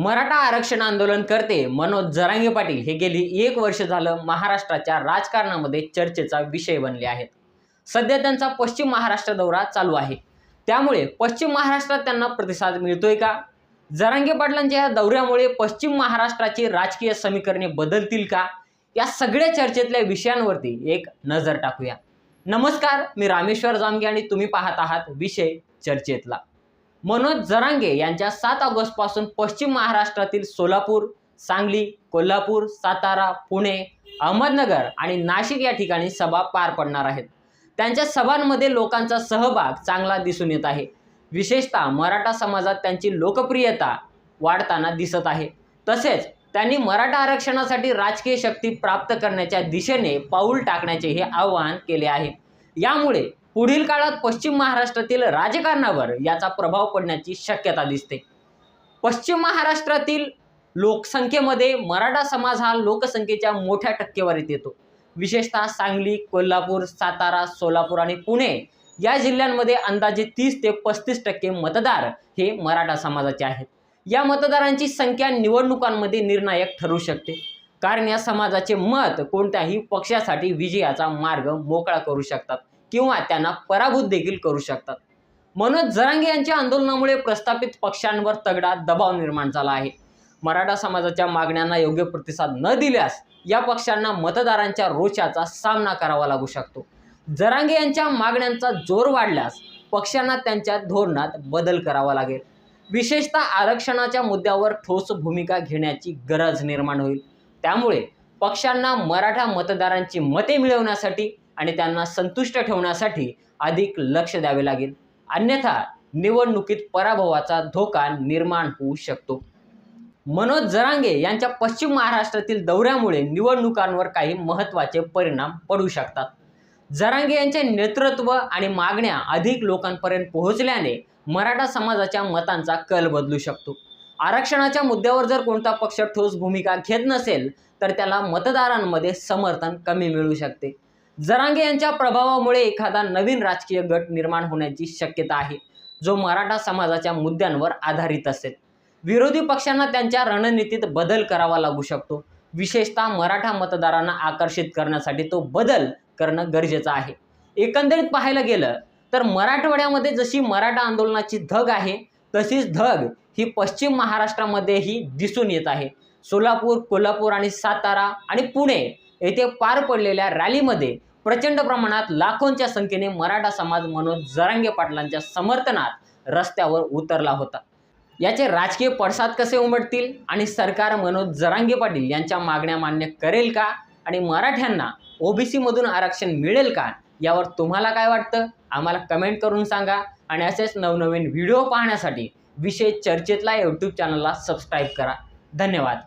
मराठा आरक्षण आंदोलन करते मनोज जरांगे पाटील. हे गेली एक वर्ष झालं महाराष्ट्राच्या राजकारणामध्ये चर्चेचा विषय बनले आहेत. सध्या त्यांचा पश्चिम महाराष्ट्र दौरा चालू आहे. त्यामुळे पश्चिम महाराष्ट्रात त्यांना प्रतिसाद मिळतोय का? जरांगे पाटलांच्या या दौऱ्यामुळे पश्चिम महाराष्ट्राची राजकीय समीकरणे बदलतील का? या सगळ्या चर्चेतल्या विषयांवरती एक नजर टाकूया. नमस्कार मी रामेश्वर जामगे आणि तुम्ही पाहत आहात विषय चर्चेतला. मनोज जरांगे यांच्या सात ऑगस्टपासून पश्चिम महाराष्ट्रातील सोलापूर सांगली कोल्हापूर सातारा पुणे अहमदनगर आणि नाशिक या ठिकाणी सभा पार पडणार आहेत. त्यांच्या सभांमध्ये लोकांचा सहभाग चांगला दिसून येत आहे. विशेषतः मराठा समाजात त्यांची लोकप्रियता वाढताना दिसत आहे. तसेच त्यांनी मराठा आरक्षणासाठी राजकीय शक्ती प्राप्त करण्याच्या दिशेने पाऊल टाकण्याचे हे आवाहन केले आहे. यामुळे पुढील काळात पश्चिम महाराष्ट्रातील राजकारणावर याचा प्रभाव पडण्याची शक्यता दिसते. पश्चिम महाराष्ट्रातील लोकसंख्येमध्ये मराठा समाज हा लोकसंख्येच्या मोठ्या टक्केवारीत येतो. विशेषतः सांगली कोल्हापूर सातारा सोलापूर आणि पुणे या जिल्ह्यांमध्ये अंदाजे तीस ते पस्तीस टक्के मतदार हे मराठा समाजाचे आहेत. या मतदारांची संख्या निवडणुकांमध्ये निर्णायक ठरू शकते. कारण या समाजाचे मत कोणत्याही पक्षासाठी विजयाचा मार्ग मोकळा करू शकतात. किंवा त्यांना पराभूत देखील करू शकतात. मनोज जरांगे यांच्या आंदोलनामुळे प्रस्थापित पक्षांवर तगडा दबाव निर्माण झाला आहे. मराठा समाजाच्या मागण्यांना योग्य प्रतिसाद न दिल्यास या पक्षांना मतदारांच्या रोषाचा सामना करावा लागू शकतो. जरांगे यांच्या मागण्यांचा जोर वाढल्यास पक्षांना त्यांच्या धोरणात बदल करावा लागेल. विशेषतः आरक्षणाच्या मुद्द्यावर ठोस भूमिका घेण्याची गरज निर्माण होईल. त्यामुळे पक्षांना मराठा मतदारांची मते मिळवण्यासाठी आणि त्यांना संतुष्ट ठेवण्यासाठी अधिक लक्ष द्यावे लागेल. अन्यथा निवडणुकीत पराभवाचा धोका निर्माण होऊ शकतो. मनोज जरांगे यांच्या पश्चिम महाराष्ट्रातील दौऱ्यामुळे निवडणुकांवर काही महत्त्वाचे परिणाम पडू शकतात. जरांगे यांचे नेतृत्व आणि मागण्या अधिक लोकांपर्यंत पोहोचल्याने मराठा समाजाच्या मतांचा कल बदलू शकतो. आरक्षणाच्या मुद्द्यावर जर कोणता पक्ष ठोस भूमिका घेत नसेल तर त्याला मतदारांमध्ये समर्थन कमी मिळू शकते. जरांगे यांच्या प्रभावामुळे एखादा नवीन राजकीय गट निर्माण होण्याची शक्यता आहे जो मराठा समाजाच्या मुद्द्यांवर आधारित असेल. विरोधी पक्षांना त्यांच्या रणनीतीत बदल करावा लागू शकतो. विशेषतः मराठा मतदारांना आकर्षित करण्यासाठी तो बदल करणं गरजेचं आहे. एकंदरीत पाहायला गेलं तर मराठवाड्यामध्ये जशी मराठा आंदोलनाची धग आहे तशीच धग ही पश्चिम महाराष्ट्रामध्येही दिसून येत आहे. सोलापूर कोल्हापूर आणि सातारा आणि पुणे येथे पार पडलेल्या रॅलीमध्ये प्रचंड प्रमाणात लाखोंच्या संख्येने मराठा समाज मनोज जरांगे पाटलांच्या समर्थनात रस्त्यावर उतरला होता. याचे राजकीय पडसाद कसे उमटतील आणि सरकार मनोज जरांगे पाटील यांच्या मागण्या मान्य करेल का आणि मराठ्यांना ओबीसीमधून आरक्षण मिळेल का यावर तुम्हाला काय वाटतं? आम्हाला कमेंट करून सांगा आणि असेच नवनवीन व्हिडिओ पाहण्यासाठी विषय चर्चेतला यूट्यूब चॅनलला सबस्क्राईब करा. धन्यवाद.